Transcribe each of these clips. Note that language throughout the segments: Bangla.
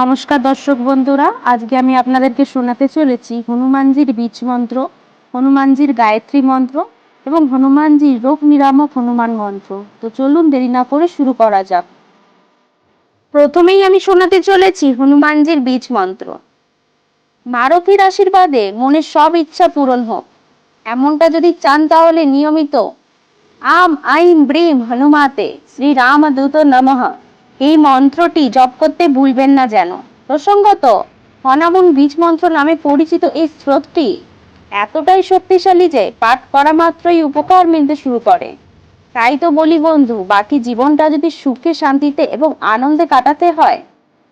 নমস্কার দর্শক বন্ধুরা, আজকে আমি আপনাদেরকে শোনাতে চলেছি হনুমানজির বীজ মন্ত্র, হনুমানজির গায়ত্রী মন্ত্র এবং হনুমানজির রোগ নিরামক হনুমান মন্ত্র। তো চলুন দেরি না করে শুরু করা যাক। প্রথমেই আমি শোনাতে চলেছি হনুমানজির বীজ মন্ত্র। মারথীর আশীর্বাদে মনের সব ইচ্ছা পূরণ হোক। এমনটা যদি চান তাহলে নিয়মিত। আম আইম ব্রিম, হনুমাতে। শ্রী রামদূত নমঃ। এই মন্ত্রটি জপ করতে ভুলবেন না যেন। প্রসঙ্গত, হনামন বীজ মন্ত্র নামে পরিচিত এই স্রোতটি এতটাই শক্তিশালী যে পাঠ করা মাত্রই উপকার মিলতে শুরু করে। তাই তো বলি বন্ধু, বাকি জীবনটা যদি সুখে, শান্তিতে এবং আনন্দে কাটাতে হয়,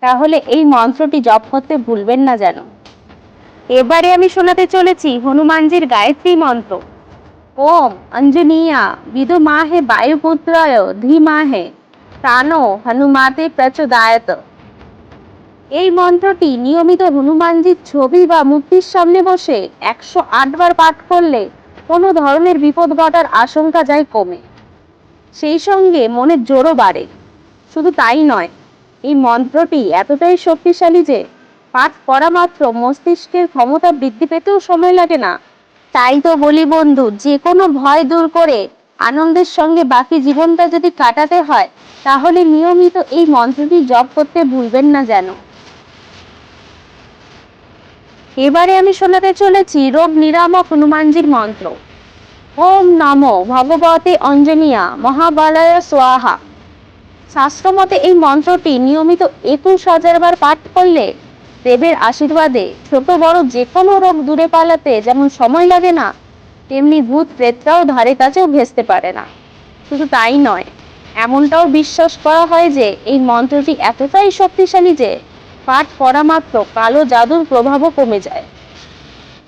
তাহলে এই মন্ত্রটি জপ করতে ভুলবেন না যেন। এবারে আমি শোনাতে চলেছি হনুমানজির গায়ত্রী মন্ত্র। ওম অঞ্জনীয়া বিদুমাহে বায়ুপুত্রায়, ধীমাহে প্রাণো হনুমাতে প্রচোদায়ত। এই মন্ত্রটি নিয়মিত হনুমানজির ছবি বা মূর্তির সামনে বসে একশো বার পাঠ করলে কোনো ধরনের বিপদ ঘটার আশঙ্কা যায় কমে। সেই সঙ্গে মনের জোরও বাড়ে। শুধু তাই নয়, এই মন্ত্রটি এতটাই শক্তিশালী যে পাঠ করা মাত্র মস্তিষ্কের ক্ষমতা বৃদ্ধি পেতেও সময় লাগে না। তাই তো বলি বন্ধু, যে কোনো ভয় দূর করে আনন্দের সঙ্গে বাকি জীবনটা যদি কাটাতে হয়, তাহলে নিয়মিত এই মন্ত্রটি জপ করতে ভুলবেন না যেন। এবারে আমি শোনাতে চলেছি রোগ নিরামক হনুমানজির মন্ত্র। ওম নমো ভগবতে অঞ্জনিয়া, মহাবলয় সোয়াহা শাস্ত্রমতে এই মন্ত্রটি নিয়মিত একুশ হাজার বার পাঠ করলে দেবের আশীর্বাদে ছোট বড় যে কোনো রোগ দূরে পালাতে যেমন সময় লাগে না তেমনি ভূত প্রেতরাও ধারে কাছেও ঘেসতে পারে না। শুধু তাই নয়, এমনটাও বিশ্বাস করা হয় যে, এই মন্ত্রটি এতটাই শক্তিশালী যে, পাঠ করা মাত্র কালো জাদুর প্রভাবও কমে যায়।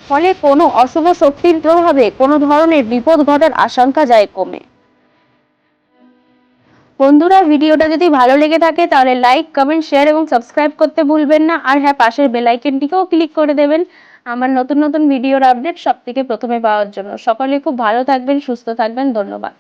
ফলে কোনো অশুভ শক্তির প্রভাবে কোনো ধরনের বিপদ ঘটার আশঙ্কা যায় কমে। বন্ধুরা, ভিডিওটা যদি ভালো লেগে থাকে, তাহলে লাইক কমেন্ট শেয়ার এবং সাবস্ক্রাইব করতে ভুলবেন না। আর হ্যাঁ পাশের বেল আইকনটিকেও ক্লিক করে দেবেন। আমার নতুন নতুন ভিডিওর আপডেট সব থেকে প্রথমে পাওয়ার জন্য। সকলে খুব ভালো থাকবেন, সুস্থ থাকবেন, ধন্যবাদ।